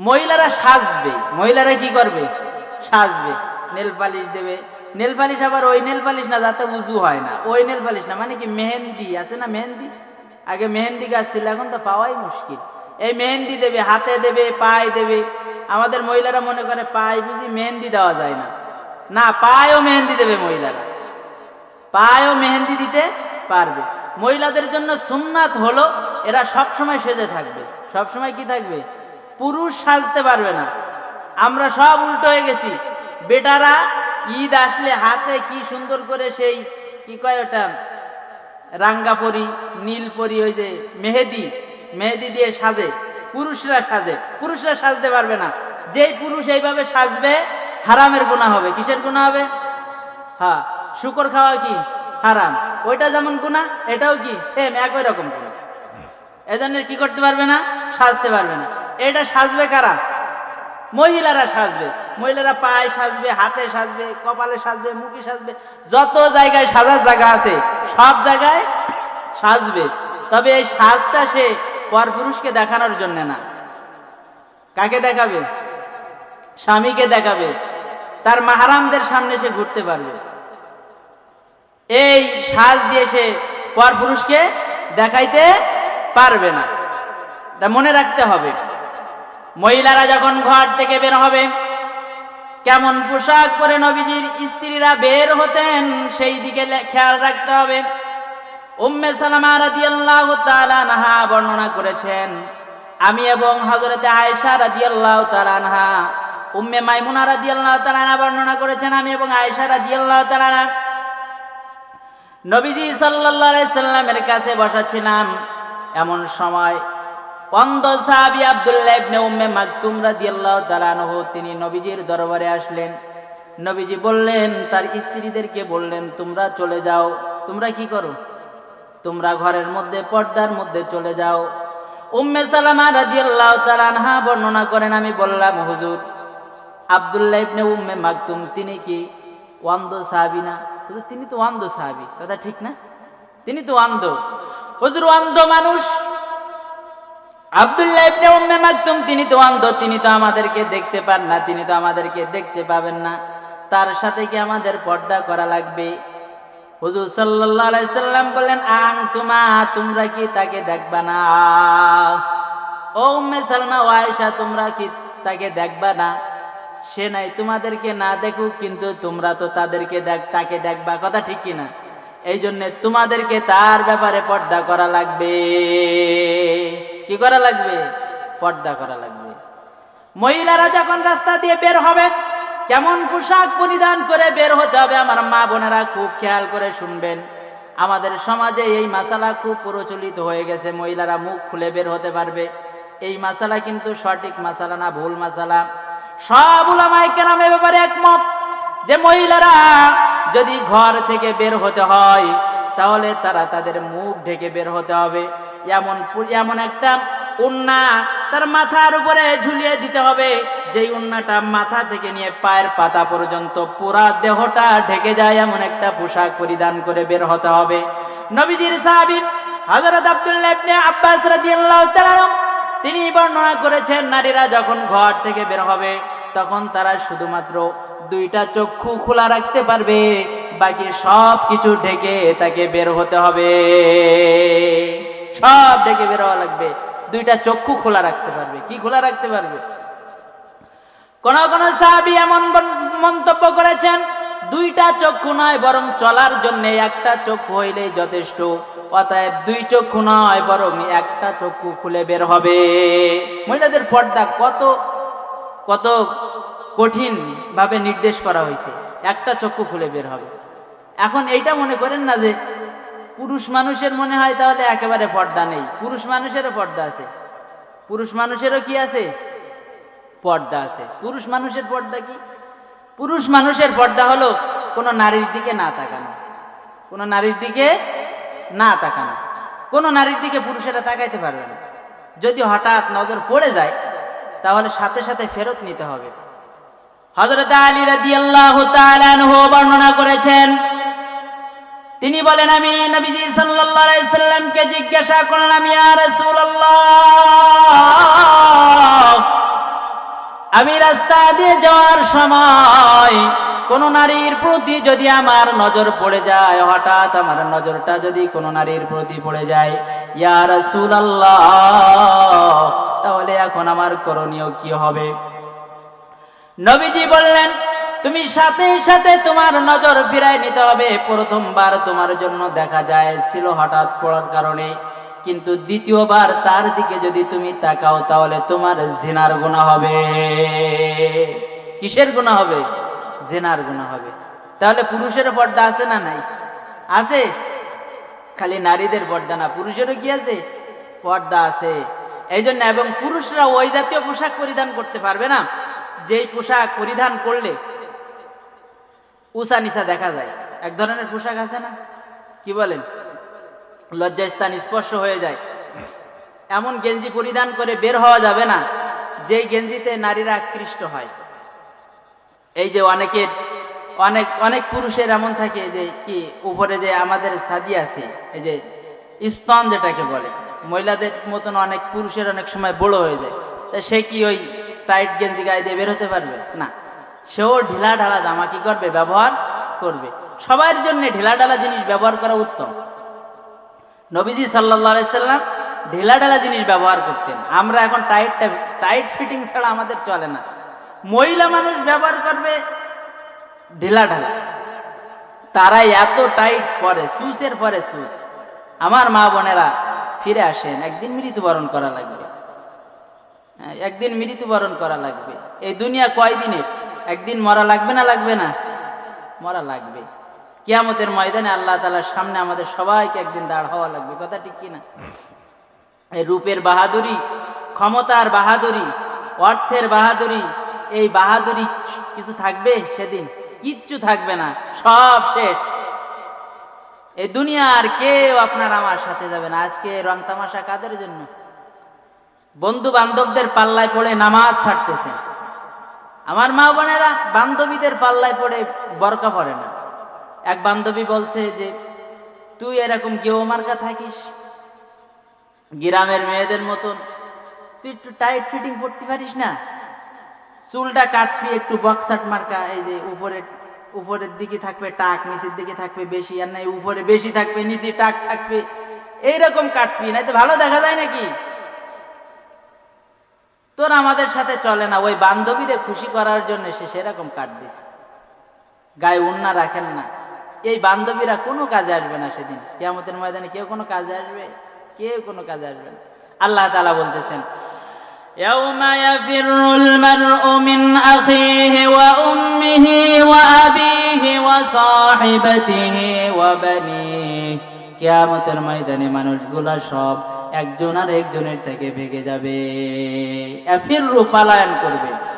মহিলারা সাজবে। মহিলারা কি করবে? সাজবে। নেল পালিশ দেবে। নেল পালিশ আবার ওই নেল পালিশ না, যাতে উজু হয় না। ওই নেল পালিশ না মানে কি মেহেন্দি আছে না মেহেন্দি? আগে মেহেন্দি গাছ ছিল, এখন তো পাওয়াই মুশকিল। এই মেহেন্দি দেবে, হাতে দেবে, পায়ে দেবে। আমাদের মহিলারা মনে করে, পায়ে বুঝি মেহেন্দি দেওয়া যায় না। না, পায়েও মেহেন্দি দেবে মহিলারা। পায়েও মেহেন্দি দিতে পারবে। মহিলাদের জন্য সুন্নাত হলো, এরা সব সময় সেজে থাকবে। সব সময় কি থাকবে? পুরুষ সাজতে পারবে না। আমরা সব উল্টো হয়ে গেছি। বেটারা ঈদ আসলে হাতে কি সুন্দর করে সেই, কি কয় ওটা রাঙ্গা পরি নীল পরি ওই যে মেহেদি মেহেদি দিয়ে সাজে, পুরুষরা সাজে। পুরুষরা সাজতে পারবে না। যেই পুরুষ এইভাবে সাজবে, হারামের গুণা হবে। কিসের গুণা হবে? হ্যাঁ শুকর খাওয়া কি? হারাম। ওইটা যেমন গুণা এটাও কি? সেম একই রকম গুণা এজন্য কি করতে পারবে না? সাজতে পারবে না। এটা সাজবে কারা? মহিলারা সাজবে। মহিলারা পায়ে সাজবে, হাতে সাজবে, কপালে সাজবে, মুখে সাজবে। যত জায়গায় সাজার জায়গা আছে, সব জায়গায় সাজবে। তবে এই সাজটা সে পরপুরুষকে দেখানোর জন্য না। কাকে দেখাবে? স্বামীকে দেখাবে। তার মাহারামদের সামনে সে ঘুরতে পারবে। এই সাজ দিয়ে সে পরপুরুষকে দেখাইতে পারবে না। মনে রাখতে হবে। মহিলারা যখন ঘর থেকে বের হবে, কেমন পোশাক পরে নবীজির স্ত্রীরা বের হতেন, সেই দিকে খেয়াল রাখতে হবে। উম্মে সালামা রাদিয়াল্লাহু তাআলা আনহা বর্ণনা করেছেন, আমি এবং হযরতে আয়েশা রাদিয়াল্লাহু তাআলা আনহা, উম্মে মাইমুনা রাদিয়াল্লাহু তাআলা বর্ণনা করেছেন, আমি এবং আয়েশা রাদিয়াল্লাহু তাআলা নবীজি সাল্লাল্লাহু আলাইহি সাল্লামের কাছে বসা ছিলাম, এমন সময় অন্ধ সাহাবী আব্দুল্লাহ ইবনে উম্মে মাকতুম রাদিয়াল্লাহু তাআলা আনহু, তিনি নবীজির দরবারে আসলেন। নবীজি বললেন, তার স্ত্রীদেরকে বললেন, তোমরা চলে যাও। তোমরা কি করো? তোমরা ঘরের মধ্যে, পর্দার মধ্যে চলে যাও। উম্মে সালামা রাদিয়াল্লাহু তাআলা আনহা বর্ণনা করেন, আমি বললাম, হুজুর, আব্দুল্লাহ ইবনে উম্মে মাকতুম, তিনি কি ওয়ান্দ সাহাবি না? হুজুর, তিনি তো ওয়ান্দ সাহাবি। কথা ঠিক না? তিনি তো ওয়ান্দ হুজুর ওয়ান্দ মানুষ আব্দুল্লাহ ইবনে উম্মে মাকতুম, তিনি তো অন্ধ, তিনি তো আমাদেরকে দেখতে পান না, তিনি তো আমাদেরকে দেখতে পাবেন না। তার সাথে কি আমাদের পর্দা করা লাগবে? হুজুর সাল্লাল্লাহু আলাইহি সাল্লাম বললেন আং তুমা তোমরা কি তাকে দেখবা না? ও উম্মে সালমা, ও তোমরা কি তাকে দেখবা না? সে নাই, তোমাদেরকে না দেখুক, কিন্তু তোমরা তো তাদেরকে দেখ, তাকে দেখবা, কথা ঠিক কিনা এই জন্য তোমাদেরকে তার ব্যাপারে পর্দা করা লাগবে। কি করা লাগবে? পর্দা করা লাগবে। মহিলারা যখন রাস্তা দিয়ে বের হবে, কেমন পোশাক পরিধান করে বের হতে হবে আমার মা বোনেরা খুব খেয়াল করে শুনবেন। আমাদের সমাজে এই মাসালা খুব প্রচলিত হয়ে গেছে, মহিলারা মুখ খুলে বের হতে পারবে। এই মাসালা কিন্তু সঠিক মাসালা না, ভুল মাসালা। সব ব্যাপারে একমত যে মহিলারা যদি ঘর থেকে বের হতে হয় তাহলে তারা তাদের মুখ ঢেকে বের হতে হবে। এমন এমন একটা উন্না তার মাথার উপরে ঝুলিয়ে দিতে হবে। যেই উন্নাটা মাথা থেকে নিয়ে পায়ের পাতা পর্যন্ত পুরা দেহটা ঢেকে যায়, এমন একটা পোশাক পরিধান করে বের হতে হবে। নবীজির সাহাবী হযরত আব্দুল্লাহ ইবনে আব্বাস রাদিয়াল্লাহু তাআলা তিনি বর্ণনা করেছেন, নারীরা যখন ঘর থেকে বের হবে, তখন তারা শুধুমাত্র দুইটা চক্ষু খোলা রাখতে পারবে, বাকি সব কিছু ঢেকে তাকে বের হতে হবে। সব ঢেকে বের হওয়া লাগবে। দুইটা চক্ষু খোলা রাখতে পারবে। কি খোলা রাখতে পারবে? কোন কোন সাহাবী এমন মন্তব্য করেছেন, দুইটা চক্ষু নয়, বরং চলার জন্য একটা চক্ষু হইলে যথেষ্ট। অতএব দুই চক্ষু নয়, বরং একটা চক্ষু খুলে বের হবে। মহিলাদের পর্দা কত কত কঠিন ভাবে নির্দেশ করা হয়েছে। একটা চক্ষু খুলে বের হবে। এখন এইটা মনে করেন না যে পুরুষ মানুষের মনে হয় তাহলে একেবারে পর্দা নেই। পুরুষ মানুষেরও পর্দা আছে। পুরুষ মানুষেরও কি আছে? পর্দা আছে। পুরুষ মানুষের পর্দা কি? পুরুষ মানুষের পর্দা হলো কোনো নারীর দিকে না তাকানো। কোনো নারীর দিকে না তাকানো। কোনো নারীর দিকে পুরুষেরা তাকাইতে পারবে না। যদি হঠাৎ নজর পড়ে যায়, তাহলে সাথে সাথে ফেরত নিতে হবে। হযরত আলী তাআলা আনহু বর্ণনা করেছেন, তিনি বলেন, আমি নবীজি সাল্লামকে জিজ্ঞাসা করলাম আমি রাস্তা দিয়ে যাওয়ার সময় কোন নারীর প্রতি যদি আমার নজর পড়ে যায়, হঠাৎ আমার নজরটা যদি কোন নারীর প্রতি পড়ে যায়, ইয়া রাসূলুল্লাহ, তাহলে এখন আমার করণীয় কি হবে? নবীজি বললেন, তুমি সাথে সাথে তোমার নজর ফিরায় নিতে হবে। প্রথমবার তোমার জন্য দেখা যায় ছিল হঠাৎ পড়ার কারণে। কিন্তু দ্বিতীয়বার তার দিকে যদি তুমি তাকাও, তাহলে তোমার জেনার গুণা হবে। কিসের গুণা হবে? জেনার গুণা হবে। তাহলে পুরুষের পর্দা আছে না নাই? আছে। খালি নারীদের পর্দা না, পুরুষেরও কি আছে? পর্দা আছে। এই জন্য এবং পুরুষরা ওই জাতীয় পোশাক পরিধান করতে পারবে না। যেই পোশাক পরিধান করলে উষা নিচা দেখা যায়। এক ধরনের পোশাক আছে না? কি বলেন? লজ্জাস্থান স্পর্শ হয়ে যায়। এমন গেঞ্জি পরিধান করে বের হওয়া যাবে না, যেই গেঞ্জিতে নারীরা আকৃষ্ট হয়। এই যে অনেকের, অনেক অনেক পুরুষের এমন থাকে যে কি, উপরে যে আমাদের সাজি আছে, এই যে স্তন যেটাকে বলে, মহিলাদের মতন অনেক পুরুষের অনেক সময় বড় হয়ে যায়। তা সে কি ওই টাইট গেঞ্জি গায়ে দিয়ে বের হতে পারবে? না। সেও ঢিলা ঢালা জামা কি করবে? ব্যবহার করবে। সবার জন্য ঢিলা ঢালা জিনিস ব্যবহার করা উত্তম। নবীজি সাল্লাহ সাল্লাম ঢিলা ঢালা জিনিস ব্যবহার করতেন। আমরা এখন টাইট টাইট ফিটিং ছাড়া আমাদের চলে না। মহিলা মানুষ ব্যবহার করবে ঢিলা ঢালা তারাই এত টাইট পরে, সুসের পরে সুস। আমার মা বোনেরা ফিরে আসেন, একদিন মৃত্যুবরণ করা লাগবে। একদিন মৃত্যুবরণ করা লাগবে। এই দুনিয়া কয় দিনের একদিন মরা লাগবে না লাগবে না? মরা লাগবে। কিয়ামতের ময়দানে আল্লাহ তালার সামনে আমাদের সবাইকে একদিন দাঁড় হওয়া লাগবে। কথা ঠিক কিনা? এই রূপের বাহাদুরি, ক্ষমতার বাহাদুরি, অর্থের বাহাদুরি, এই বাহাদুরি কিছু থাকবে সেদিন? কিচ্ছু থাকবে না। সব শেষ। এই দুনিয়ার কেউ আপনার আমার সাথে যাবে না। আজকে রং তামাশা কাদের জন্য? বন্ধু বান্ধবদের পাল্লায় পড়ে নামাজ ছাড়তেছে। আমার মা বোনেরা বান্ধবীদের পাল্লায় পড়ে বরকা পড়ে না। এক বান্ধবী বলছে যে, তুই এরকম কেউ মার্কা থাকিস? গ্রামের মেয়েদের মতন। তুই একটু টাইট ফিটিং পড়তে পারিস না? চুলটা কাটবি একটু বক্সাট মার্কা, এই যে উপরে, উপরের দিকে থাকবে টাক, নিচের দিকে থাকবে বেশি, আর নাই, উপরে বেশি থাকবে, নিচে টাক থাকবে, এইরকম কাটবি না তো ভালো দেখা যায় নাকি? তোর আমাদের সাথে চলে না ওই বান্ধবীরে খুশি করার জন্য সে সেরকম কাট দিছে গায়ে উন্না রাখেন না এই বান্ধবীরা কোনো কাজে আসবে না সেদিন কেয়ামতের ময়দানে কেউ কোনো কাজে আসবে কেউ কোনো কাজে আসবে না আল্লাহ তালা বলতেছেন يوم يفر المرء من أخيه وأمه وأبيه وصاحبته وبنيه কিয়ামতের ময়দানে মানুষগুলা সব একজন আর একজনের থেকে ভেগে যাবে। এফিরু পালায়ন করবে।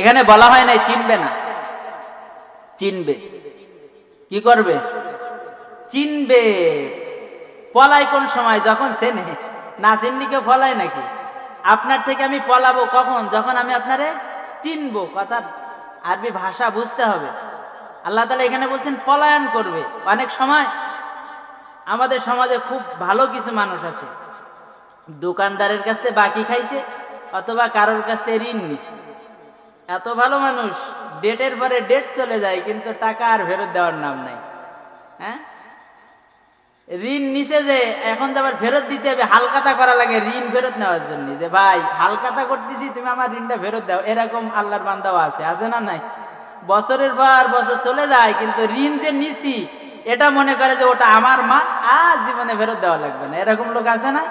এখানে বলা হয় নাই, চিনবে না। চিনবে। কি করবে? চিনবে। পলাই কোন সময়? যখন চেনে না চিননি কেউ পলায় নাকি? আপনার থেকে আমি পলাবো কখন? যখন আমি আপনারে চিনবো। কথা আরবি ভাষা বুঝতে হবে। আল্লাহ তালা এখানে বলছেন, পলায়ন করবে। অনেক সময় আমাদের সমাজে খুব ভালো কিছু মানুষ আছে। দোকানদারের কাছ থেকে বাকি খাইছে অথবা কারোর কাছ থেকে ঋণ নিছে। এত ভালো মানুষ, ডেটের পরে ডেট চলে যায়, কিন্তু টাকা আর ফেরত দেওয়ার নাম নাই। হ্যাঁ? ঋণ নিচে যে, এখন যে আবার ফেরত দিতে হবে, হালকাতা করা লাগে ঋণ ফেরত নেওয়ার জন্য। যে, ভাই, হালকাতা করতেছি, তুমি আমার ঋণটা ফেরত দাও। এরকম আল্লাহর বান্দাও আছে আছে না নাই? বছরের পর বছর চলে যায়, কিন্তু ঋণ যে নিছি এটা মনে করে যে ওটা আমার মা, আর জীবনে ফেরত দেওয়া লাগবে না। এরকম লোক আছে না?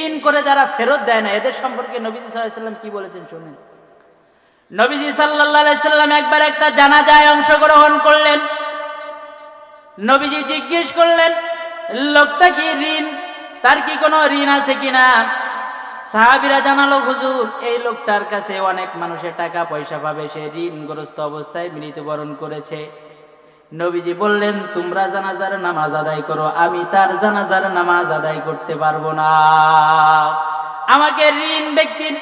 ঋণ করে যারা ফেরত দেয় না, এদের সম্পর্কে নবীজি সাল্লাম কি বলেছেন শুনেন? নবীজি সাল্লাহ সাল্লাম একবার একটা জানাজায় অংশগ্রহণ করলেন। নবীজি জিজ্ঞেস করলেন, লোকটা কি ঋণ? তার কি কোনো ঋণ আছে কিনা সাহাবিরা জানালো, হুজুর, এই লোকটার কাছে অনেক মানুষের টাকা পয়সা পাবে। সে ঋণগ্রস্ত অবস্থায় মৃত্যুবরণ করেছে। নবীজি বললেন, তোমরা জানাজার নামাজ আদায় করো, আমি তার জানাজার নামাজ আদায় করতে পারব না। আমাকে ঋণ ব্যক্তির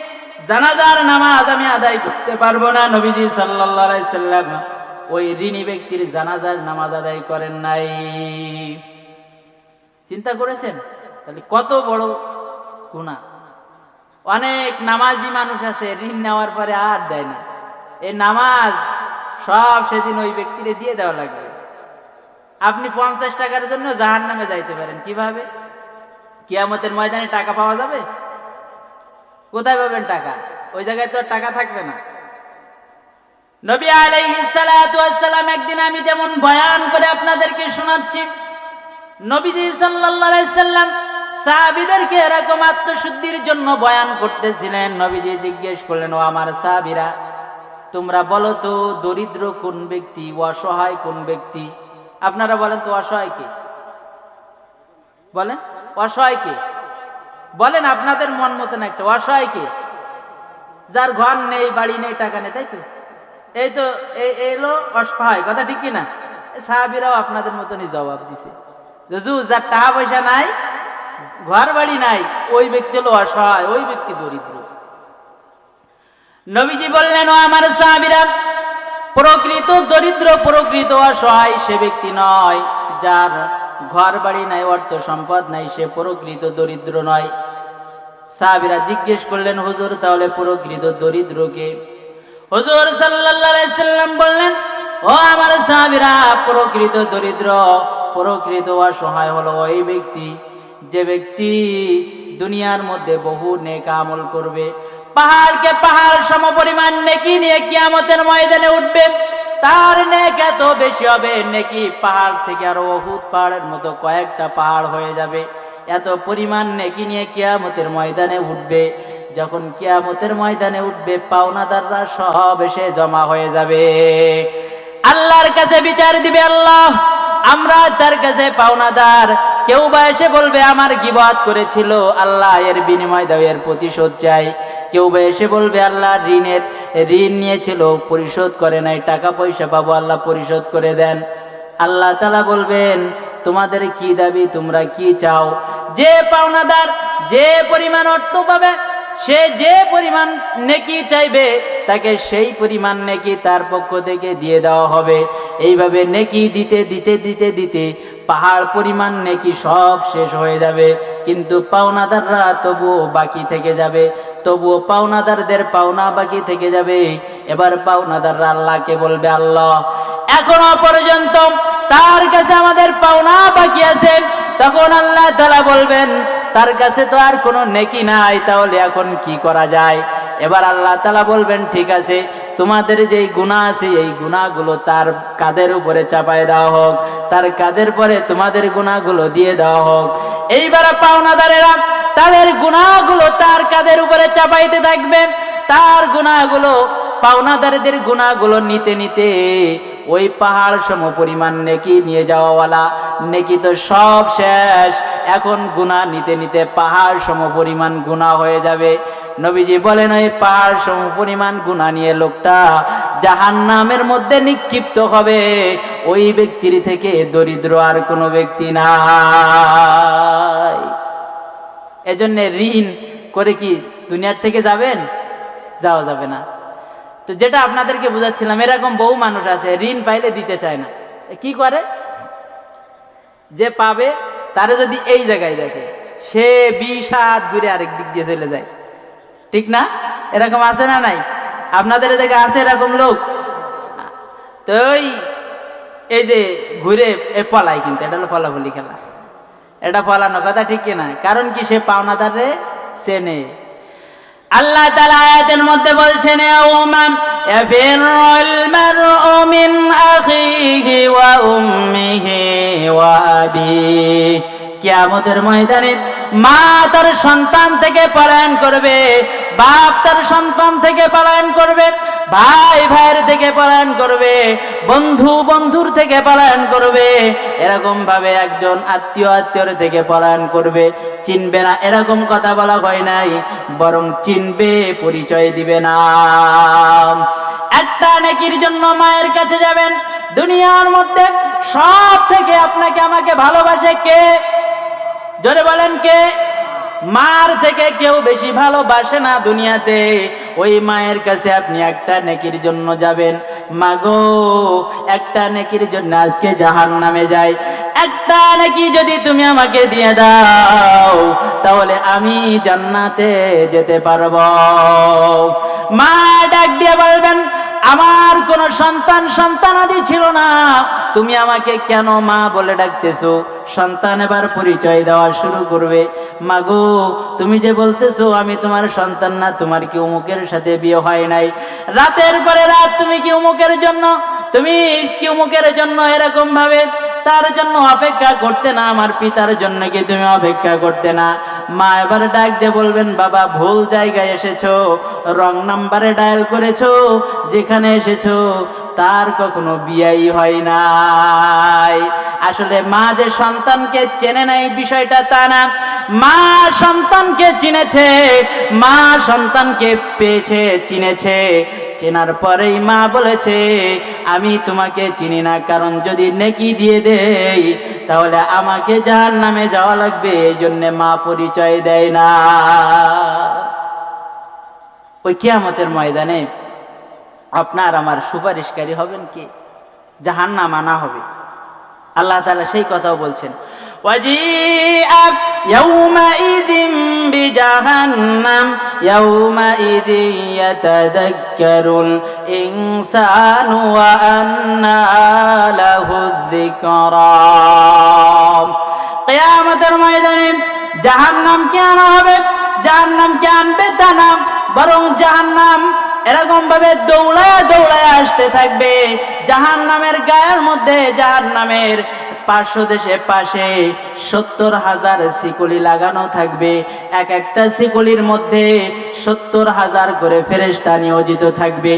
জানাজার নামাজ আমি আদায় করতে পারব না। নবীজি আলাইহি সাল্লাম ওই ঋণী ব্যক্তির জানাজার নামাজ আদায় করেন নাই। চিন্তা করেছেন? তাহলে কত বড় গুণা অনেক নামাজি মানুষ আছে, ঋণ নেওয়ার পরে আর দেয় না। এই নামাজ সব সেদিন ওই ব্যক্তিরে দিয়ে দেওয়া লাগবে। আপনি পঞ্চাশ টাকার জন্য জাহান নামে যাইতে পারেন। কীভাবে? কিয়ামতের ময়দানে টাকা পাওয়া যাবে? কোথায় পাবেন টাকা? ওই জায়গায় তো টাকা থাকবে না। নবী আলাইহিস সালাতু একদিন আমি যেমন বয়ান করে আপনাদেরকে শোনাচ্ছি, নবীজি সাল্লাম সাহাবীদেরকে এরকম আত্মশুদ্ধির জন্য বয়ান করতেছিলেন। নবীজি জিজ্ঞেস করলেন, ও আমার সাহাবীরা তোমরা বলো তো, দরিদ্র কোন ব্যক্তি, অসহায় কোন ব্যক্তি? আপনারা বলেন তো অসহায় কে? বলেন, অসহায় কে? বলেন আপনাদের মন মতন একটা, অসহায় কে? যার ঘর নেই, বাড়ি নেই, টাকা নেই, তাই তো? এই তো এলো অসহায়, কথা ঠিক কি না সাহাবিরাও আপনাদের মতনই জবাব দিছে। যজু, যার টাকা পয়সা নাই, ঘর বাড়ি নাই, ওই ব্যক্তি হলো অসহায়, ওই ব্যক্তি দরিদ্র। নবীজি বললেন, ও আমার সাহাবিরা, প্রকৃত দরিদ্র, প্রকৃত অসহায় সে ব্যক্তি নয়। যার ঘর বাড়ি নাই, অর্থ সম্পদ নাই, সে প্রকৃত দরিদ্র নয়। সাহাবিরা জিজ্ঞেস করলেন, হুজুর, তাহলে প্রকৃত দরিদ্রকে হুজুর সাল্লাম বললেন, ও আমার সাহাবিরা, প্রকৃত দরিদ্র, প্রকৃত অসহায় হলো ওই ব্যক্তি। যে ব্যক্তি দুনিয়ার মধ্যে বহু নেক আমল করবে পাহাড়কে পাহাড় সম পরিমাণ নেকি নিয়ে কিয়ামতের ময়দানে উঠবে। তার নেক এত বেশি হবে, নেকি পাহাড় থেকে আরও অহুত পাহাড়ের মতো কয়েকটা পাহাড় হয়ে যাবে। এত পরিমাণ নেকি নিয়ে কিয়ামতের ময়দানে উঠবে। যখন কিয়ামতের ময়দানে উঠবে, পাওনাদাররা সব এসে জমা হয়ে যাবে। আল্লাহর কাছে বিচার দিবে আল্লাহ, আমরা তার কাছে পাওনাদার। কেউ বা এসে বলবে, আমার গিবাদ করেছিল, আল্লাহ এর বিনিময় দাও, এর প্রতিশোধ চাই। কেউ বা এসে বলবে, আল্লাহ ঋণের, ঋণ নিয়েছিল পরিশোধ করে নাই, টাকা পয়সা পাবো, আল্লাহ পরিশোধ করে দেন। আল্লাহ তালা বলবেন, তোমাদের কি দাবি, তোমরা কি চাও? যে পাওনাদার, যে পরিমাণ অর্থ পাবে সে যে পরিমাণ নেকি চাইবে, তাকে সেই পরিমাণ নেকি তার পক্ষ থেকে দিয়ে দেওয়া হবে। এইভাবে নেকি দিতে দিতে দিতে দিতে পাহাড় পরিমাণ নেকি সব শেষ হয়ে যাবে। কিন্তু পাওনাদাররা তবুও বাকি থেকে যাবে। তবুও পাওনাদারদের পাওনা বাকি থেকে যাবে। এবার পাওনাদাররা আল্লাহকে বলবে, আল্লাহ, এখনও পর্যন্ত তার কাছে আমাদের পাওনা বাকি আছে। তখন আল্লাহ তালা বলবেন তার কাছে তো আর কোনো নেকি নাই, তাহলে এখন কি করা যায়? এবার আল্লাহ তালা বলবেন, ঠিক আছে, তোমাদের যেই গুণা আছে, এই গুণাগুলো তার কাদের উপরে চাপায় দেওয়া হোক, তার কাদের পরে তোমাদের গুণাগুলো দিয়ে দেওয়া হোক। এইবার পাওনাদারেরা তাদের গুণাগুলো তার কাদের উপরে চাপাইতে থাকবে, তার গুণাগুলো পাওনাদারদের গুণাগুলো নিতে নিতে ওই পাহাড় সম পরিমাণ নেকি নিয়ে যাওয়াওয়ালা, নেকি তো সব শেষ। এখন গুণা নিতে নিতে পাহাড় সম পরিমাণ গুণা হয়ে যাবে। নবীজি বলেন, ওই পাহাড় সম পরিমাণ গুণা নিয়ে লোকটা জাহান নামের মধ্যে নিক্ষিপ্ত হবে। ওই ব্যক্তির থেকে দরিদ্র আর কোনো ব্যক্তি নাই। এজন্য ঋণ করে কি দুনিয়ার থেকে যাবেন? যাওয়া যাবে না। তো যেটা আপনাদেরকে বোঝাচ্ছিলাম, এরকম বহু মানুষ আছে, ঋণ পাইলে দিতে চায় না। কি করে? যে পাবে, তারে যদি এই জায়গায় দেখে, সে হাত ঘুরে আরেক দিক দিয়ে চলে যায়। ঠিক না? এরকম আছে না নাই? আপনাদের এদিকে আছে এরকম লোক? তো ওই, এই যে ঘুরে, এ পলায় কিন্তু, এটা হলো ফলাফলি খেলা। এটা ফলানো কথা ঠিক কিনা কারণ কি সে পাওনাদারে চেনে। আল্লাহ তাআলা আয়াতের মধ্যে বলছেন ইয়াউমাম ইয়াফিরুল মারউ মিন আখিহি ওয়া উম্মিহি ওয়া আবি। কিয়ামতের ময়দানে মা তার সন্তান থেকে পলায়ন করবে। বাপ তার সন্তান থেকে পালায়ন করবে, ভাই ভাইয়ের থেকে পালায়ন করবে, বন্ধু বন্ধুর থেকে পলায়ন করবে। এরকম ভাবে একজন আত্মীয় আত্মীয়র থেকে পলায়ন করবে। চিনবে না, এরকম কথা বলা হয় নাই, বরং চিনবে, পরিচয় দিবে না। একটা নেকির জন্য মায়ের কাছে যাবেন, দুনিয়ার মধ্যে সব থেকে আপনাকে আমাকে ভালোবাসে কে? জোরে বলেন কে? মার থেকে কেউ বেশি ভালোবাসে না দুনিয়াতে। ওই মায়ের কাছে আপনি একটা নেকির জন্য যাবেন। মাগো, একটা নেকির জন্য আজকে জাহান নামে যায় একটা নাকি যদি তুমি আমাকে দিয়ে দাও, তাহলে আমি জান্নাতে যেতে পারব। মা ডাক দিয়ে বলবেন, আমার কোন সন্তান সন্তানাদি ছিল না। তুমি আমাকে কেন মা বলে ডাকতেছো? সন্তান এবার পরিচয় দেওয়া শুরু করবে। মাগো, তুমি যে বলতেছো, আমি তোমার সন্তান না, তোমার কি অমুকের সাথে বিয়ে হয় নাই। রাতের পরে রাত তুমি কি অমুকের জন্য? তুমি কি অমুকের জন্য এরকম ভাবে তার জন্য অপেক্ষা করতে না, আমার পিতার জন্য কি তুমি অপেক্ষা করতে না? মা এবার ডাক দিয়ে বলবেন, বাবা, ভুল জায়গায় এসেছ, রং নাম্বারে ডায়াল করেছ, যেখানে এসেছ তার কখনো বিয়াই হয় নাই। আসলে মা যে সন্তানকে চেনে নাই, বিষয়টা তা না। মা সন্তানকে চিনেছে, মা সন্তানকে পেয়েছে, চিনেছে। চেনার পরেই মা বলেছে, আমি তোমাকে চিনি না, কারণ যদি নেকি দিয়ে দেই, তাহলে আমাকে যার নামে যাওয়া লাগবে এই জন্য মা পরিচয় দেয় না। ওই কিয়ামতের ময়দানে আপনার আমার সুপারিশকারী হবেন কি জাহান নাম আনা হবে আল্লাহ তাআলা সেই কথাও বলছেন وجيء يومئذ بجهنم يومئذ يتذكر الإنسان وأنى له الذكرى কেয়ামতের ময়দানে জাহান্নামকে আনা হবে জাহান্নামকে আনবে তা না বরং জাহান্নাম এরকম ভাবে দৌড়ায় দৌড়ায় আসতে থাকবে। জাহান নামের গায়ের মধ্যে জাহান নামের পার্শ্ব দেশে পাশে সত্তর হাজার শিকলি লাগানো থাকবে। এক একটা শিকলির মধ্যে সত্তর হাজার করে ফেরেস্তা নিয়োজিত থাকবে।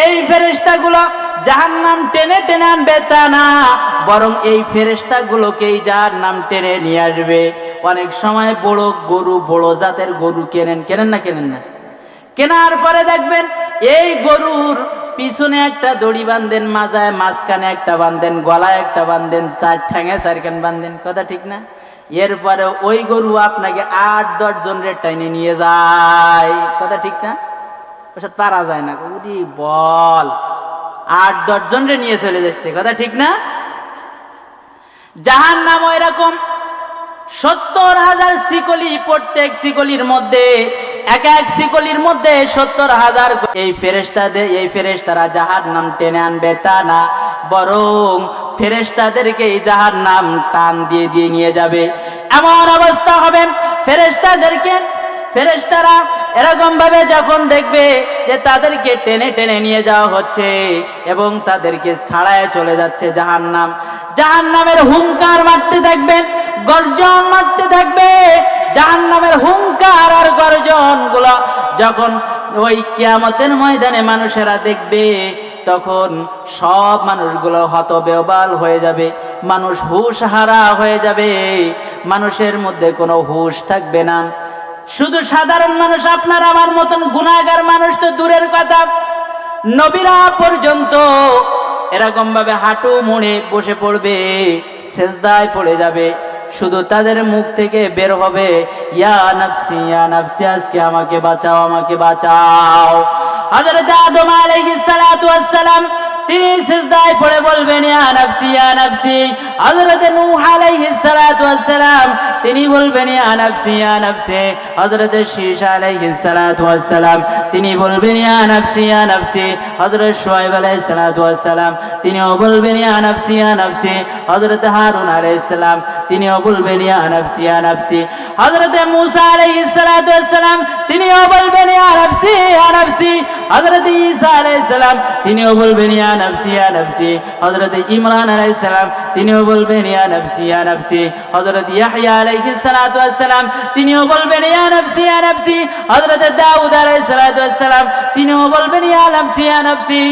এই ফেরেস্তাগুলো যার নাম টেনে টেনে আনবে তা না, বরং এই ফেরেস্তা গুলোকেই যার নাম টেনে নিয়ে আসবে। অনেক সময় বড় গরু বড় জাতের গরু কেনেন কেনেন না কেনেন না? কেনার পরে দেখবেন এই গরুর পিছনে একটা দড়ি বান্ধেন মাজায় মাঝখানে একটা বান্ধেন গলায় একটা বান্ধেন চার ঠ্যাঙে চারখান বান্ধেন কথা ঠিক না? এরপরে ওই গরু আপনাকে আট, দশ জন রেট টাইনে নিয়ে যায়, কথা ঠিক না? ওসব পারা যায় না উরি বল। আট, দশ জন রে নিয়ে চলে যাচ্ছে, কথা ঠিক না? জাহান নাম এরকম। সত্তর হাজার শিকলি, প্রত্যেক শিকলির মধ্যে এক এক শিকলির মধ্যে সত্তর হাজার এই ফেরেস্তাদের এই ফেরেস্তারা যাহার নাম টেনে আনবে তা না। বরং ফেরেস্তাদেরকে এই যাহার নাম টান দিয়ে দিয়ে নিয়ে যাবে। এমন অবস্থা হবে ফেরেস্তাদেরকে ফেরেস্তারা এরকম ভাবে যখন দেখবে যে তাদেরকে টেনে টেনে নিয়ে যাওয়া হচ্ছে এবং তাদেরকে ছাড়ায় চলে যাচ্ছে জাহান নাম জাহান নামের হুঙ্কার মারতে থাকবে গর্জন মারতে থাকবে জাহান নামের হুঙ্কার আর গর্জন যখন ওই কিয়ামতের ময়দানে মানুষেরা দেখবে, তখন সব মানুষগুলো হতবেবাল হয়ে যাবে, মানুষ হুশ হারা হয়ে যাবে, মানুষের মধ্যে কোনো হুশ থাকবে না। শুধু সাধারণ মানুষ, আপনার আমার মতন গুণাগার মানুষ তো দূরের কথা। নবীরা পর্যন্ত এরকম ভাবে হাঁটু মুড়ে বসে পড়বে, সেজদায় পড়ে যাবে। শুধু তাদের মুখ থেকে বের হবে, ইয়া আজকে আমাকে বাঁচাও আমাকে বাঁচাও। হযরত আদম আলাইহিস সালাতু ওয়াস সালাম তিনি সিজদায় পড়ে বলবেন, ইয়া নাফসি ইয়া নাফসি। হযরত নূহ আলাইহিস সালাতু ওয়াস সালাম তিনি বলবেন, ইয়া নাফসি ইয়া নাফসি। হযরত শীশ আলাইহিস সালাতু ওয়াস সালাম তিনি বলবেন, ইয়া নাফসি ইয়া নাফসি। হযরত শুআইব আলাইহিস সালাতু ওয়াস সালাম তিনিও বলবেন, ইয়া নাফসি ইয়া নাফসি। হযরত হারুন আলাইহিস সালাম, তিনিও বলবেন, ইয়া নাফসি ইয়া নাফসি। হযরত মূসা আলাইহিস সালাতু ওয়াস সালাম তিনিও বলবেন, ইয়া নাফসি ইয়া নাফসি। হযরত ঈসা আলাইহিস সালাম, তিনিও বলবেন, ইয়া নাফসি ইয়া নাফসি। হযরত ইমরান আলাইহিস সালাম, তিনিও বলবেন, ইয়া নাফসি ইয়া নাফসি। হযরত ইয়াহইয়া আলাইহিস সালাতু ওয়াস সালাম, তিনিও বলবেন, ইয়া নাফসি ইয়া নাফসি। হযরত দাউদ আলাইহিস সালাতু ওয়াস সালাম, তিনিও বলবেন, ইয়া নাফসি ইয়া নাফসি।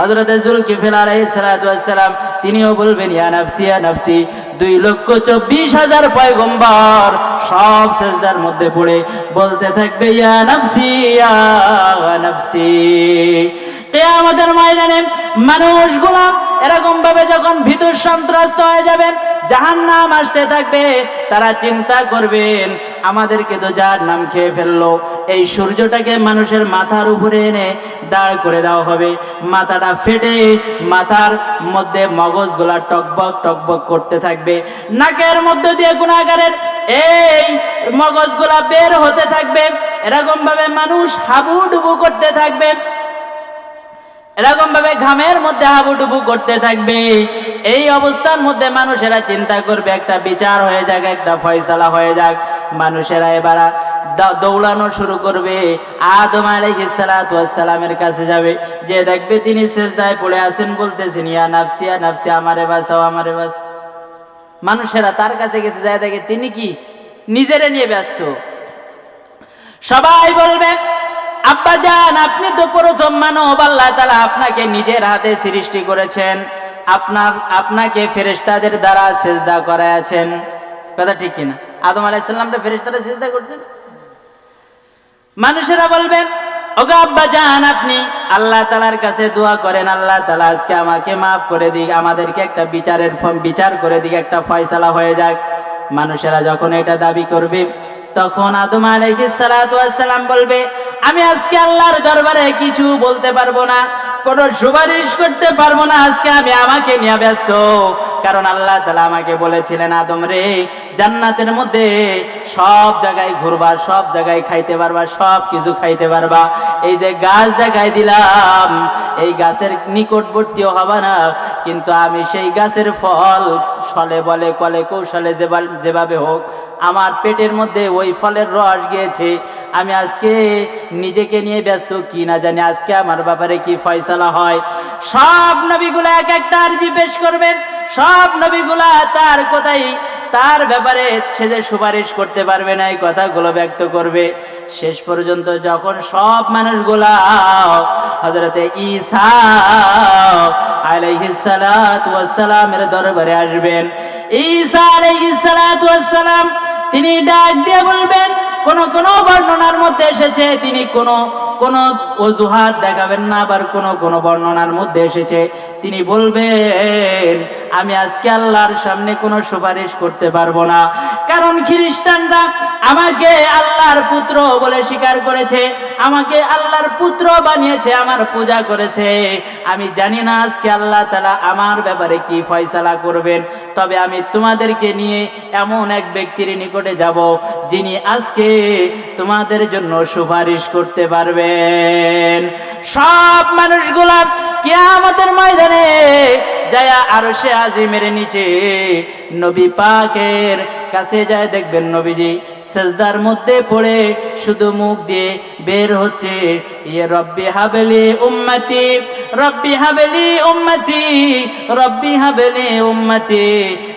হযরত জুলকিফল আলাইহিস সালাতু ওয়াস সালাম, তিনিও বলবেন, ইয়া নাফসি ইয়া নাফসি। দুই লক্ষ চব্বিশ হাজার পয়গম্বর সব সেজদার মধ্যে পড়ে বলতে থাকবে, ইয়া নাফসি ইয়া নাফসি। কেয়ামতের ময়দানে মানুষগুলা এরকম ভাবে যখন ভিতর সন্ত্রস্ত হয়ে যাবে জাহান নাম আসতে থাকবে, তারা চিন্তা করবেন, আমাদেরকে তো যার নাম খেয়ে ফেলল। এই সূর্যটাকে মানুষের মাথার উপরে এনে দাঁড় করে দেওয়া হবে। মাথাটা ফেটে মাথার মধ্যে মগজগুলা টকবক টকবক করতে থাকবে। নাকের মধ্যে দিয়ে গুণাগারের এই মগজগুলা বের হতে থাকবে। এরকম ভাবে মানুষ হাবুডুবু করতে থাকবে। এরকম ভাবে ঘামের মধ্যে হাবুডুবু করতে থাকবে। এই অবস্থার মধ্যে মানুষেরা চিন্তা করবে, একটা বিচার হয়ে যাক, একটা ফয়সালা হয়ে যাক। মানুষেরা এবার দৌড়ানো শুরু করবে। আদম আলাইহিসসালামের কাছে যাবে। যে দেখবে তিনি শেষদায় পড়ে আছেন বলতেছেন, ইয়া নাফসি ইয়া নাফসি, আমারে বাঁচাও আমারে বাঁচাও। মানুষেরা তার কাছে গেছে, যায় দেখে তিনি কি? নিজেরে নিয়ে ব্যস্ত। সবাই বলবে আব্বা যান আপনি তো প্রথম মানব, আল্লাহ তালা আপনাকে নিজের হাতে সৃষ্টি করেছেন। আপনার, আপনাকে ফেরেশতাদের দ্বারা সেজদা করায়াছেন কথা ঠিক কিনা? আদম আলাইসাল্লামটা ফেরেশতারা সেজদা করছেন? মানুষেরা বলবেন, ওগো আব্বা যান আপনি আল্লাহ তালার কাছে দোয়া করেন, আল্লাহ তালা আজকে আমাকে মাফ করে দিক, আমাদেরকে একটা বিচারের বিচার করে দিক, একটা ফয়সালা হয়ে যাক। মানুষেরা যখন এটা দাবি করবে তখন আদম আলাইহিস সালাতু সালাম বলবে, আমি আজকে আল্লাহর দরবারে কিছু বলতে পারব না, কোনো সুপারিশ করতে পারব না, আজকে আমি আমাকে নিয়ে ব্যস্ত। কারণ আল্লাহ তালা আমাকে বলেছিলেন, আদম রে, জান্নাতের মধ্যে সব জায়গায় ঘুরবা, সব জায়গায় খাইতে পারবা, সব কিছু খাইতে পারবা। এই যে গাছ দেখাই দিলাম, এই গাছের নিকটবর্তীও হবে না, কিন্তু আমি সেই গাছের ফল ফলে বলে, কলে কৌশলে যেভাবে হোক আমার পেটের মধ্যে ওই ফলের রস গিয়েছে। আমি আজকে নিজেকে নিয়ে ব্যস্ত, কি না জানি আজকে আমার ব্যাপারে কি ফয়সালা হয়। সব নবীগুলো এক একটা আর্জি পেশ করবেন সব নবীগুলা তার কোথায় তার ব্যাপারে সে যে সুপারিশ করতে পারবে না, এই কথাগুলো ব্যক্ত করবে। শেষ পর্যন্ত যখন সব মানুষগুলা হজরতে ঈসা আলাইহিস সালাতু ওয়াস সালামের দরবারে আসবেন। ওয়াস সালাম তিনি ডাক দিয়ে বলবেন কোন কোন বর্ণনার মধ্যে এসেছে, তিনি কোন কোন অজুহাত দেখাবেন না, আবার কোন কোন বর্ণনার মধ্যে এসেছে, তিনি বলবেন, আমি আজকে আল্লাহর সামনে কোনো সুপারিশ করতে পারব না। কারণ খ্রিস্টানরা আমাকে আল্লাহর পুত্র বলে স্বীকার করেছে, আমাকে আল্লাহর পুত্র বানিয়েছে, আমার পূজা করেছে। আমি জানি না আজকে আল্লাহ তালা আমার ব্যাপারে কি ফয়সালা করবেন, তবে আমি তোমাদেরকে নিয়ে এমন এক ব্যক্তির নিকটে যাব, যিনি আজকে তোমাদের জন্য সুপারিশ করতে পারবেন। সব মানুষগুলা কিয়ামতের ময়দানে যায়া আরও সে আজিমের নিচে নবী পাকের কাছে যায় দেখবেন নবীজি সেজদার মধ্যে পড়ে শুধু মুখ দিয়ে বের হচ্ছে ইয়ে রব্বি হাবেলি উম্মতি, রব্বি হাবেলি উম্মতি, রব্বি হাবেলি উম্মতি।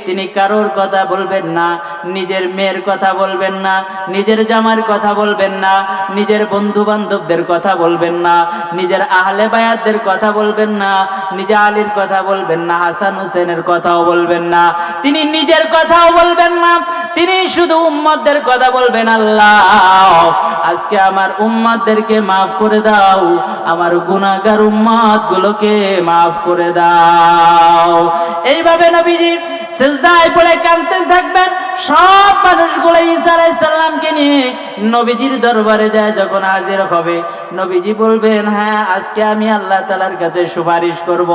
তিনি কারোর কথা বলবেন না, নিজের মেয়ের কথা বলবেন না, নিজের জামার কথা বলবেন না, নিজের বন্ধু বান্ধবদের কথা বলবেন না, নিজের আহলে বায়াতদের কথা বলবেন না, নিজে আলীর কথা বলবেন না, হাসান হুসেনের কথাও বলবেন না, তিনি নিজের কথাও বলবেন না, তিনি শুধু উম্মতদের কথা বলবেন, আল্লাহ, আজকে আমার উম্মতদেরকে মাফ করে দাও, আমার গুনাহগার উম্মত গুলোকে মাফ করে দাও। এইভাবে নবীজি সেজদায় পড়ে কাঁদতে থাকবেন। সব মানুষগুলো ঈসা আলাইসাল্লামকে নিয়ে নবীজির দরবারে যায় যখন হাজির হবে। নবীজি বলবেন হ্যাঁ আজকে আমি আল্লাহ তালার কাছে সুপারিশ করব।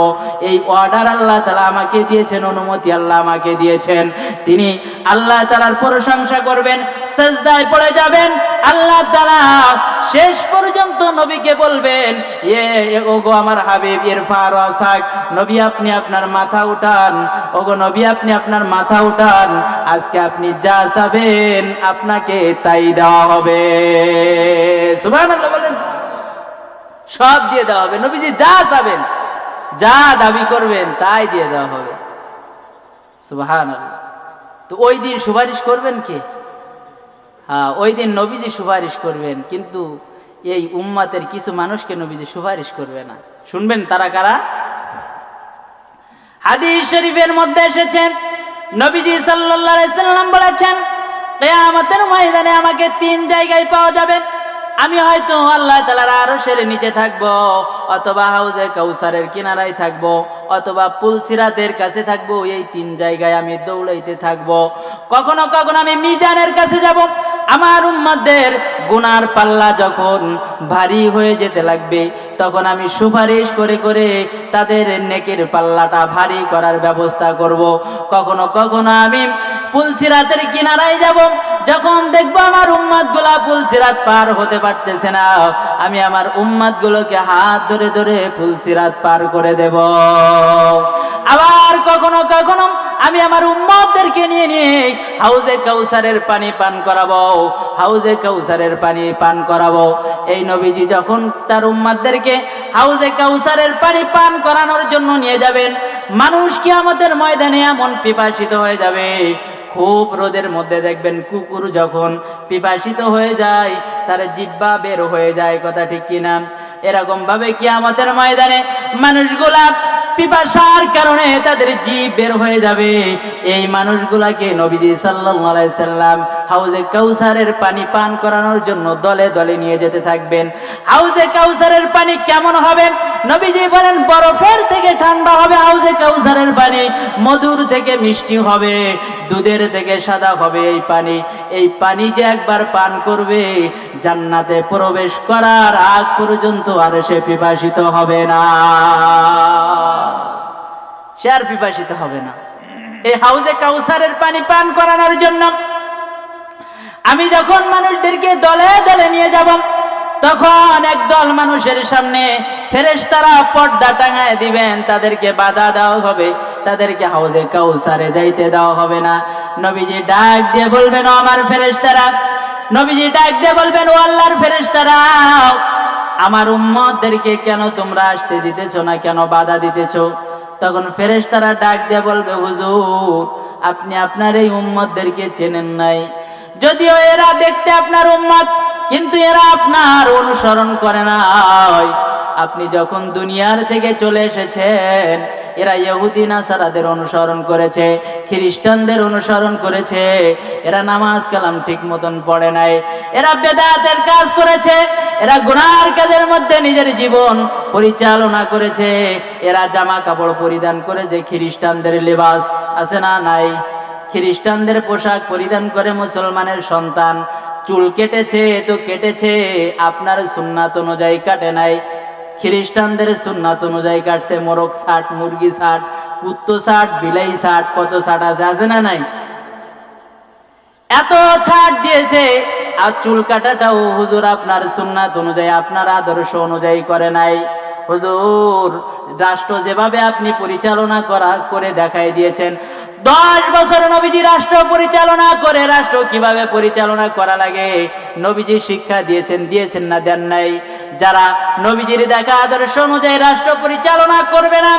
এই অর্ডার আল্লাহ তালা আমাকে দিয়েছেন, অনুমতি আল্লাহ আমাকে দিয়েছেন। তিনি আল্লাহ তালার প্রশংসা করবেন, সেজদায় পড়ে যাবেন। আল্লাহ তালা শেষ পর্যন্ত নবীকে বলবেন, এ ওগো আমার হাবিব ইরফার আসাক, নবী আপনি আপনার মাথা উঠান। ওগো নবী আপনি আপনার মাথা উঠান। আজকে আপনি যা চাবেন আপনাকে তাই দেওয়া হবে। বলেন। সব দিয়ে দেওয়া হবে। নবীজি যা চাবেন, যা দাবি করবেন তাই দিয়ে দেওয়া হবে। সুবহানাল্লাহ। তো ওই দিন সুপারিশ করবেন কে? হ্যাঁ ওই দিন নবীজি সুপারিশ করবেন, কিন্তু এই উম্মাতের কিছু মানুষকে নবীজি সুপারিশ করবে না। শুনবেন তারা কারা? হাদিস শরীফের মধ্যে এসেছে নবীজি সাল্লাম বলেছেন, কেয়ামতের ময়দানে আমাকে তিন জায়গায় পাওয়া যাবে। আমি হয়তো আল্লাহ তালার আরও সেরে নিচে থাকব, অথবা হাউজে কাউসারের কিনারায় থাকব, অথবা পুলসিরাদের কাছে থাকব, এই তিন জায়গায় আমি দৌড়াইতে থাকব। কখনো কখনো আমি মিজানের কাছে যাব আমার উম্মাদের গুনার পাল্লা যখন ভারী হয়ে যেতে লাগবে, তখন আমি সুপারিশ করে করে তাদের নেকের পাল্লাটা ভারী করার ব্যবস্থা করব। কখনো কখনো আমি পুলসিরাতের কিনারায় যাব, যখন দেখব আমার উম্মাদগুলা পুলসিরাত পার হতে পারতেছে না, আমি আমার উম্মাদ গুলোকে হাত ধরে ধরে পুলসিরাত পার করে দেব। আবার কখনো কখনো আমি আমার উম্মতদেরকে নিয়ে নিয়ে হাউজে কাউসারের পানি পান করাবো। হাউজে কাউসারের পানি পান করাবো। এই নবীজি যখন তার উম্মাদদেরকে হাউজে কাউসারের পানি পান করানোর জন্য নিয়ে যাবেন, মানুষ কি আমাদের ময়দানে এমন পিপাসিত হয়ে যাবে। খুব রোদের মধ্যে দেখবেন কুকুর যখন পিপাসিত হয়ে যায়, তার জিব্বা বের হয়ে যায়, কথা ঠিক কিনা? এরকম ভাবে কি আমাদের ময়দানে মানুষগুলা পিপাসার কারণে তাদের জীব বের হয়ে যাবে। এই মানুষগুলাকে নবীজি আলাইহি সাল্লাম হাউজে কাউসারের পানি পান করানোর জন্য দলে দলে নিয়ে যেতে থাকবেন। হাউজে কাউসারের পানি কেমন হবে? নবীজি বলেন, বরফের থেকে ঠান্ডা হবে হাউজে কাউসারের পানি, মধুর থেকে মিষ্টি হবে, দুধের থেকে সাদা হবে এই পানি। এই পানি যে একবার পান করবে, জান্নাতে প্রবেশ করার আগ পর্যন্ত আর সে পিপাসিত হবে না। সে আর পিপাসিত হবে না। এই হাউজে কাউসারের পানি পান করানোর জন্য আমি যখন মানুষদেরকে দলে দলে নিয়ে যাব, তখন একদল মানুষের সামনে ফেরেশতারা পর্দা টাঙায় দিবেন, তাদেরকে বাধা দেওয়া হবে, তাদেরকে হাউজে কাউসারে যাইতে দেওয়া হবে না। নবীজি ডাক দিয়ে বলবেন আমার ফেরেশতারা, নবীজি ডাক দিয়ে বলবেন, ও আল্লাহর ফেরেশতারা, আমার উম্মতদেরকে কেন তোমরা আসতে দিতেছো না, কেন বাধা দিতেছো? তখন ফেরেশতারা ডাক দিয়ে বলবে, হুজুর, আপনি আপনার এই উম্মতদেরকে চেনেন নাই। যদিও এরা দেখতে আপনার উম্মত, কিন্তু এরা আপনার অনুসরণ করে নাই। আপনি যখন দুনিয়ার থেকে চলে এসেছেন, এরা ইহুদি, নাসারাদের অনুসরণ করেছে, খ্রিস্টানদের অনুসরণ করেছে, এরা নামাজ কালাম ঠিক মতন পড়ে নাই, এরা বেদাতের কাজ করেছে, এরা গুনার কাজের মধ্যে নিজের জীবন পরিচালনা করেছে, এরা জামা কাপড় পরিধান করেছে, খ্রিস্টানদের লেবাস আছে না নাই? খ্রিস্টানদের পোশাক পরিধান করে মুসলমানের সন্তান, চুল কেটেছে তো কেটেছে, আপনার সুন্নাত অনুযায়ী কাটে নাই খ্রিস্টানদের সুন্নাত অনুযায়ী কাটছে, মোরগ ষাট, মুরগি ষাট, কুত্তো ষাট, বিলাই ষাট, কত ষাট আছে আছে না নাই? এত ছাট দিয়েছে, আর চুল কাটাটাও হুজুর আপনার সুন্নাত অনুযায়ী, আপনার আদর্শ অনুযায়ী করে নাই। হুজুর, রাষ্ট্র যেভাবে আপনি পরিচালনা করা, করে দেখাই দিয়েছেন। দশ বছর নবীজি রাষ্ট্র পরিচালনা করে, রাষ্ট্র কীভাবে পরিচালনা করা লাগে? নবীজি শিক্ষা দিয়েছেন দিয়েছেন না, দেন নাই। যারা নবীজির দেখা আদর্শ অনুযায়ী রাষ্ট্র পরিচালনা করবে না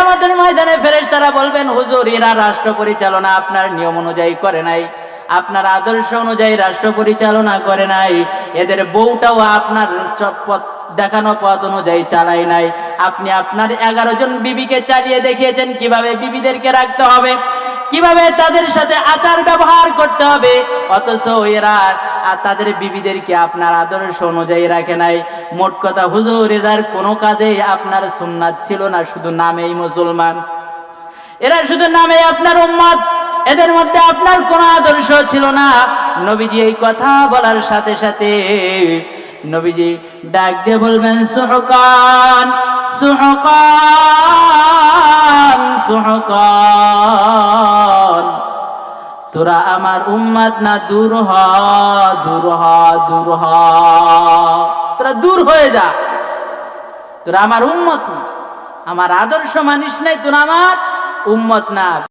আমাদের ময়দানে ফেরেশ তারা বলবেন, হুজুর, এরা রাষ্ট্র পরিচালনা আপনার নিয়ম অনুযায়ী করে নাই। আপনার আদর্শ অনুযায়ী রাষ্ট্র পরিচালনা করে নাই। এদের বউটাও আপনার চ- পথ দেখানো পথ অনুযায়ী চালাই নাই। আপনি আপনার এগারো জন বিবিকে চালিয়ে দেখিয়েছেন, কীভাবে বিবিদেরকে রাখতে হবে, কীভাবে তাদের সাথে আচার ব্যবহার করতে হবে, অথচ এরা আর তাদের বিবিদেরকে আপনার আদর্শ অনুযায়ী রাখে নাই। মোট কথা হুজুর, এদের কোনো কাজেই আপনার সুন্নাত ছিল না, শুধু নামেই মুসলমান। এরা শুধু নামে আপনার উম্মত, এদের মধ্যে আপনার কোনো আদর্শ ছিল না। নবীজি এই কথা বলার সাথে সাথে নবীজি ডাক দিয়ে বলবেন, সুহকান সুহকান সুহকান। তোরা আমার উম্মত না দূর হ দূর হ দূর হ। তোরা দূর হয়ে যা। তোরা আমার উম্মত না। আমার আদর্শ মানিস নাই, তোরা আমার উম্মত না।